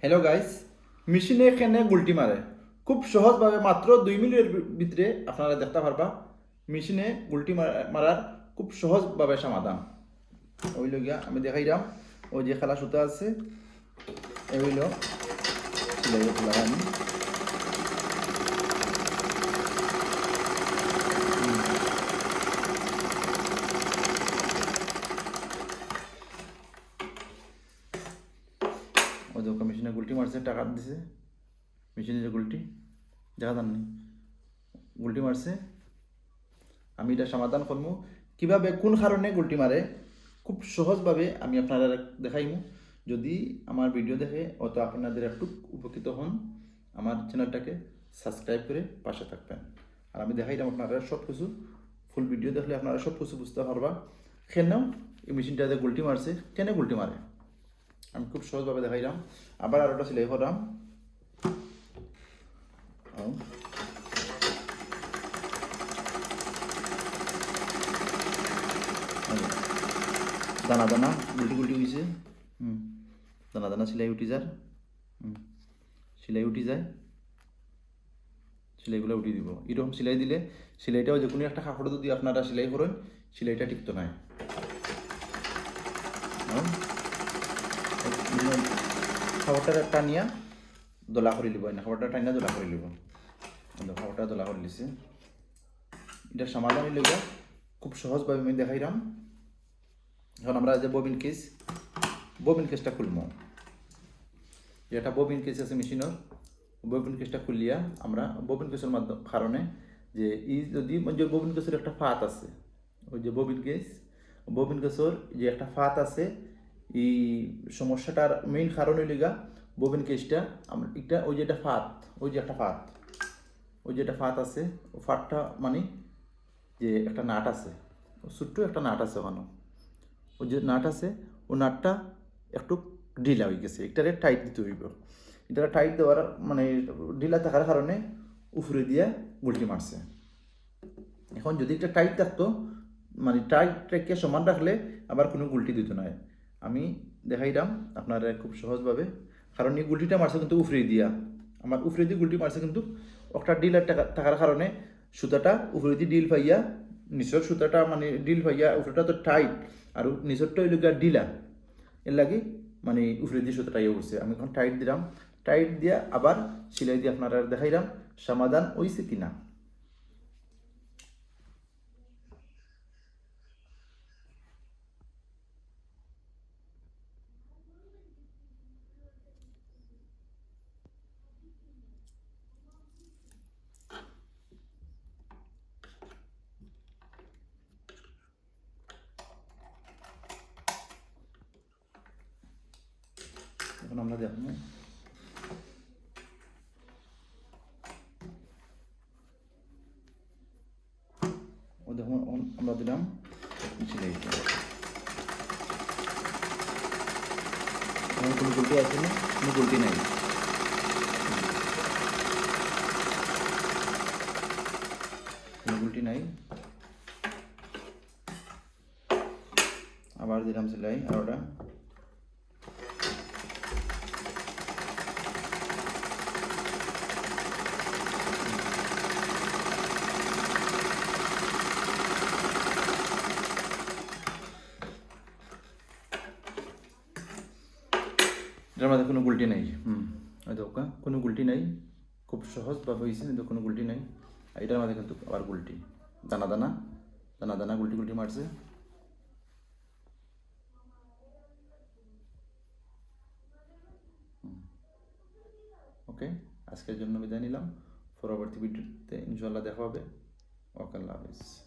Hello guys মেশিনে এখানে গুলটি মারে। খুব সহজভাবে মাত্র দুই মিনিটের ভিতরে আপনারা দেখতে পারবা মেশিনে গুলটি মারা- মারার খুব সহজভাবে সমাধান। ওই গিয়া আমি দেখাইলাম, ওই যে খেলা সুতা আছে হইল আমি ওই দেখো মেশিনে গুলটি মারছে, টাকা দিছে। মেশিনে যে গুলটি, দেখা যান গুলটি মারছে। আমি এটা সমাধান করব কীভাবে, কোন কারণে গুলটি মারে? খুব সহজভাবে আমি আপনারা দেখাইমু। যদি আমার ভিডিও দেখে অত আপনাদের একটু উপকৃত হন, আমার চ্যানেলটাকে সাবস্ক্রাইব করে পাশে থাকবেন। আর আমি দেখাইলাম আপনারা সব কিছু ফুল ভিডিও দেখলে আপনারা সব কিছু বুঝতে পারবা। কেন এই মেশিনটাতে গুলটি মারছে? কেন গুলটি মারে? আমি খুব সহজভাবে দেখাইলাম। আবার আরোটা সেলাই। এই দানা দানা গুলটি গুলটি হয়েছে হুম, দানা দানা সেলাই উঠি যার। হুম, সেলাই উঠি যায়। সেলাইগুলো উঠিয়ে দিব। এরকম সেলাই দিলে সেলাইটাও যে কোনো একটা কাপড় যদি আপনারা সেলাই করেন, সেলাইটা টিকতো নাই। হুম? খাবারটা টানিয়া দোলা করে লিব না খাবারটা টানিয়া দোলা করে লিব খাবারটা দোলা করে লিছে এটা সমাধান হইলে গিয়া খুব সহজভাবে আমি দেখাইলাম এখন আমরা যে ববিন কেস ববিন কেসটা খুলবো যেটা ববিন কেস আছে মেশিনের ববিন কেসটা খুলিয়া আমরা ববিন কেসের মাধ্যমে কারণে যে ই যদি যে ববিন কেসের একটা ফাত আছে ওই যে ববিন কেস ববিন কেসের যে একটা ফাত আছে এই সমস্যাটার মেইন কারণ হইল গা ববিন কেসটা আমরা ওই যে একটা ফাত ওই যে একটা ফাত ওই যে একটা ফাত আছে, ও ফাতটা মানে যে একটা নাট আছে ছোট্ট একটা নাট আছে ওখানে। ওই যে নাট আছে, ও নাটটা একটু ঢিলা হয়ে গেছে এটারে টাইট দিতে হইব। এটা টাইট দেওয়ার মানে ঢিলা থাকার কারণে উফরে দিয়ে গুলটি মারছে। এখন যদি একটা টাইট থাকতো মানে টাইট রেখে সমান রাখলে আবার কোনো গুলটি দিত না। আমি দেখাইলাম আপনারা খুব সহজভাবে। কারণ এই গুলটিটা মারছে কিন্তু উফরে দিয়া। আমার উফরে দিয়ে গুলটি মারছে কিন্তু একটা ডিল থাকার কারণে সুতাটা উপরে দিয়ে ডিল পাইয়া, নিচের সুতাটা মানে ডিল পাইয়া উপরেটা তো টাইট আর নিচরটা গিয়া ডিলা এর লাগে মানে উপরে দিয়ে সুতাটা ইয়ে করছে। আমি এখন টাইট দিলাম। টাইট দিয়া আবার সেলাই দিয়ে আপনারা দেখাইলাম সমাধান হইছে কিনা। এখন আমরা দেখব ও দেখুন আমরা দিলাম সেলাইটা কোনো গুলটি আছে না কোনো গুলটি নাই কোনো গুলটি নাই আবার দিলাম সেলাই আর ওটা এটার মধ্যে কোনো গুলটি নাই। হুম। ওই দেখো কোনো গুলটি নাই। খুব সহজভাবে হয়েছে কিন্তু কোনো গুলটি নাই। আর এটার মধ্যে কিন্তু আবার গুলটি। দানা দানা দানা দানা গুলটি গুলটি মারছে। ওকে আজকের জন্য বিদায় নিলাম। পরবর্তী ভিডিওতে ইনশাল্লাহ দেখা হবে। ওকে আল্লাহ হাফিজ।